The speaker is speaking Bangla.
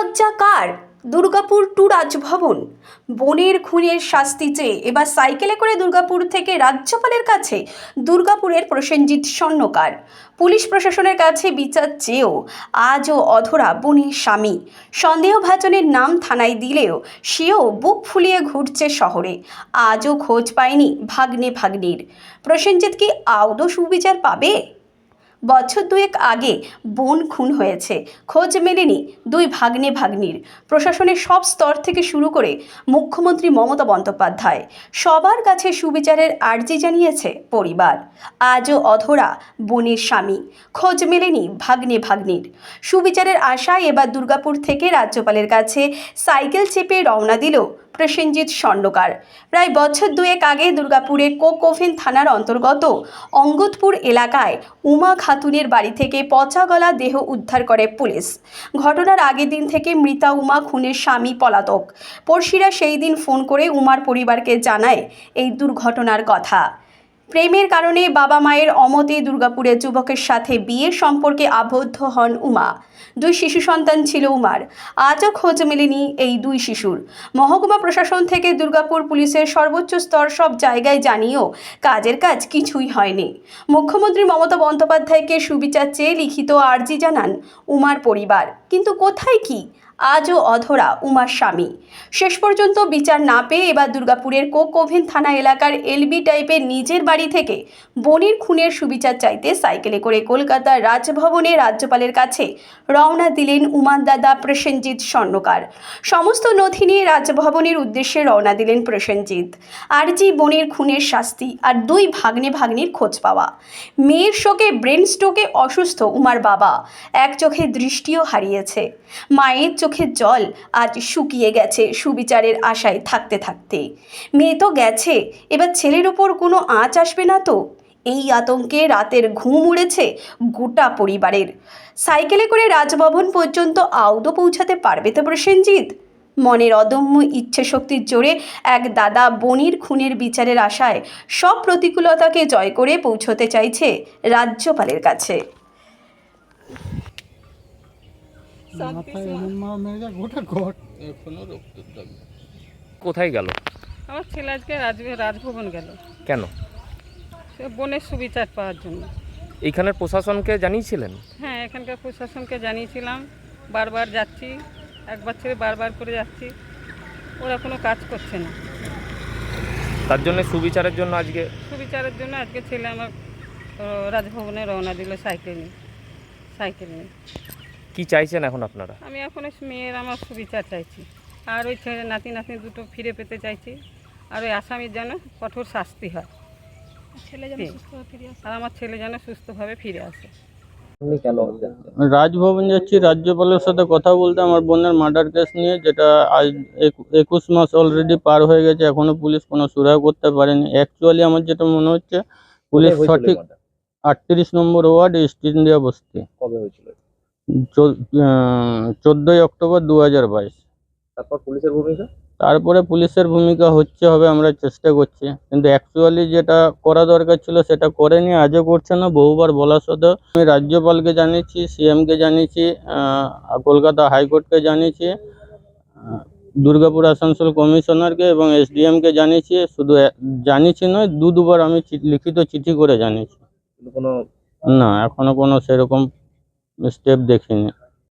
লজ্জা কার? দুর্গাপুর টু রাজভবন। বনের খুনের শাস্তি চেয়ে এবার সাইকেলে করে দুর্গাপুর থেকে রাজ্যপালের কাছে দুর্গাপুরের প্রসেনজিৎ স্বর্ণকার। পুলিশ প্রশাসনের কাছে বিচার চেয়েও আজও অধরা বনির স্বামী। সন্দেহভাজনের নাম থানায় দিলেও সেও বুক ফুলিয়ে ঘুরছে শহরে। আজও খোঁজ পায়নি ভাগ্নে ভাগ্নির। প্রসেনজিৎ কি আদৌ সুবিচার পাবে? বছর দুয়েক আগে বোন খুন হয়েছে। খোঁজ মেলেনি দুই ভাগ্নে ভাগ্নির প্রশাসনের সব স্তর থেকে শুরু করে মুখ্যমন্ত্রী মমতা বন্দ্যোপাধ্যায়। সবার কাছে সুবিচারের আর্জি জানিয়েছে পরিবার। আজও অধরা বোনের স্বামী। খোঁজ মেলেনি ভাগ্নে ভাগ্নির সুবিচারের আশায় এবার দুর্গাপুর থেকে রাজ্যপালের কাছে সাইকেল চেপে রওনা দিল প্রসেনজিৎ স্বর্ণকার প্রায় বছর দুয়েক আগে দুর্গাপুরে কোকোভেন থানার অন্তর্গত অঙ্গদপুর এলাকায় উমা খাতুনের বাড়ি থেকে পচা গলা দেহ উদ্ধার করে পুলিশ। ঘটনার আগের দিন থেকে মৃতা উমা খুনের স্বামী পলাতক। পড়শিরা সেই দিন ফোন করে উমার পরিবারকে জানায় এই দুর্ঘটনার কথা। প্রেমের কারণে বাবা মায়ের অমতে দুর্গাপুরের যুবকের সাথে বিয়ের সম্পর্কে আবদ্ধ হন উমা। দুই শিশু সন্তান ছিল উমার। আজও খোঁজ মেলেনি এই দুই শিশুর। মহকুমা প্রশাসন থেকে দুর্গাপুর পুলিশের সর্বোচ্চ স্তর সব জায়গায় জানিয়েও কাজের কাজ কিছুই হয়নি। মুখ্যমন্ত্রী মমতা বন্দ্যোপাধ্যায়কে সুবিচার চেয়ে লিখিত আর্জি জানান উমার পরিবার। কিন্তু কোথায় কি? আজও অধরা উমার স্বামী। শেষ পর্যন্ত বিচার না পেয়ে এবার দুর্গাপুরের কোকোভেন থানা এলাকার এলবি টাইপের নিজের বাড়ি থেকে বনির খুনের সুবিচার চাইতে সাইকেলে করে কলকাতার রাজভবনে রাজ্যপালের কাছে রওনা দিলেন উমার দাদা প্রসেনজিৎ স্বর্ণকার। সমস্ত নথি নিয়ে রাজভবনের উদ্দেশ্যে রওনা দিলেন প্রসেনজিৎ। আরজি বনের খুনের শাস্তি আর দুই ভাগ্নে ভাগ্নির খোঁজ পাওয়া। মেয়ের শোকে, ব্রেন স্ট্রোকে অসুস্থ উমার বাবা। এক চোখে দৃষ্টিও হারিয়েছে। মায়ের চোখের জল আজ শুকিয়ে গেছে সুবিচারের আশায় থাকতে থাকতে। মেয়ে তো গেছে, এবার ছেলের ওপর কোনো আঁচ আসবে না তো? এই আতঙ্কে রাতের ঘুম উড়েছে গোটা পরিবারের। সাইকেলে করে রাজভবন পর্যন্ত আউদো পৌঁছাতে পারবে তো প্রসেনজিৎ? মনের অদম্য ইচ্ছে শক্তির জোরে এক দাদা বনির খুনের বিচারের আশায় সব প্রতিকূলতাকে জয় করে পৌঁছতে চাইছে রাজ্যপালের কাছে। মাথায় এমন মেরে কোথায় গেল? আমার ছেলে আজকে রাজ রাজভবন গেল। কেন? সে বনের সুবিচার পাওয়ার জন্য। এইখানের প্রশাসনকে জানিয়েছিলেন? হ্যাঁ এখানকার প্রশাসনকে জানিয়েছিলাম। বারবার যাচ্ছি একবার ছেড়ে বারবার করে যাচ্ছি। ওরা কোনো কাজ করছে না। তার জন্য সুবিচারের জন্য আজকে সুবিচারের জন্য আজকে ছেলে আমার রাজভবনে রওনা দিল সাইকেল নিয়ে। সাইকেল নিয়ে। কি চাইছেন এখন আপনারা? আমি এখন মেয়ের আমার সুবিচার চাইছি। আর ওই ছেলে নাতি নাতনি দুটো ফিরে পেতে চাইছি। আর ওই আসামির যেন কঠোর শাস্তি হয়। ছেলে যেন আর আমার ছেলে যেন সুস্থভাবে ফিরে আসে। রাজভবন যাচ্ছি রাজ্যপালের সাথে কথা বলতে আমার বোনের মার্ডার কেস নিয়ে যেটা আজ একুশ মাস অলরেডি পার হয়ে গেছে এখনও পুলিশ কোনো সুরাহ করতে পারেনি। অ্যাকচুয়ালি আমার যেটা মনে হচ্ছে পুলিশ সঠিক আটত্রিশ নম্বর ওয়ার্ড ইস্ট ইন্ডিয়া বস্তি। কবে হয়েছিল? চোদ্দোই অক্টোবর দু হাজার বাইশ। তারপর পুলিশের ভূমিকা? তারপরে পুলিশের ভূমিকা হচ্ছে হবে আমরা চেষ্টা করছি। কিন্তু অ্যাকচুয়ালি যেটা করা দরকার ছিল সেটা করেনি আজও করছে না। বহুবার বলা সত্ত্বেও আমি রাজ্যপালকে জানিয়েছি সিএমকে জানিয়েছি কলকাতা হাইকোর্টকে জানিয়েছি দুর্গাপুর আসানসোল কমিশনারকে এবং এসডিএমকে জানিয়েছি। শুধু জানিয়েছি নয় দু দুবার আমি লিখিত চিঠি করে জানিয়েছি। কোনো না এখনও কোনো সেরকম स्टेप देखेंगे।